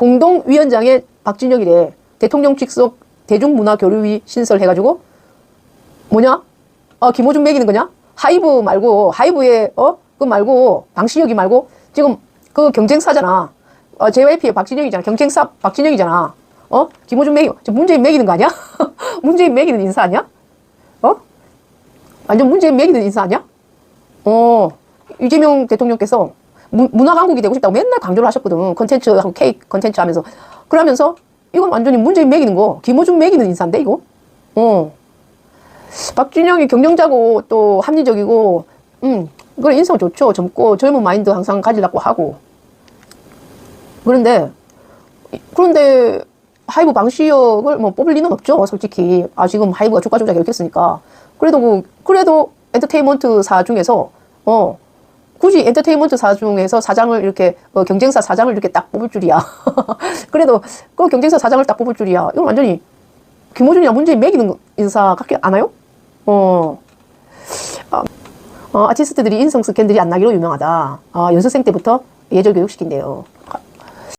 공동위원장의 박진영이래. 대통령 직속 대중문화교류위 신설해가지고 뭐냐? 어, 김호중 매기는 거냐? 하이브 말고 하이브에 어? 그 말고 방신혁이 말고 지금 그 경쟁사잖아. 어, JYP의 박진영이잖아. 경쟁사 박진영이잖아. 어? 김호중 지금 문재인 매기는 거 아니야? 문재인 매기는 인사 아니야? 어? 완전 문재인 매기는 인사 아니야? 어, 이재명 대통령께서 문, 문화 강국이 되고 싶다고 맨날 강조를 하셨거든. 컨텐츠하고 케이크 컨텐츠 하면서. 그러면서 이건 완전히 문재인 매기는 거. 김호중 매기는 인사인데, 이거? 어. 박준영이 경영자고 또 합리적이고, 음, 그래, 인상 좋죠. 젊고, 젊은 마인드 항상 가지려고 하고. 그런데, 그런데, 하이브 방시혁을 뭐 뽑을 리는 없죠. 솔직히. 아, 지금 하이브가 주가 조작 이렇게 했으니까. 그래도 그, 그래도 엔터테인먼트사 중에서, 어, 굳이 엔터테인먼트 사 중에서 사장을 이렇게, 어, 경쟁사 사장을 이렇게 딱 뽑을 줄이야. 그래도 그 경쟁사 사장을 딱 뽑을 줄이야. 이건 완전히 김호준이랑 문재인 매기는 인사 같지 않아요? 어. 아, 어, 아티스트들이 인성 스캔들이 안 나기로 유명하다. 아, 연습생 때부터 예절 교육 시킨대요.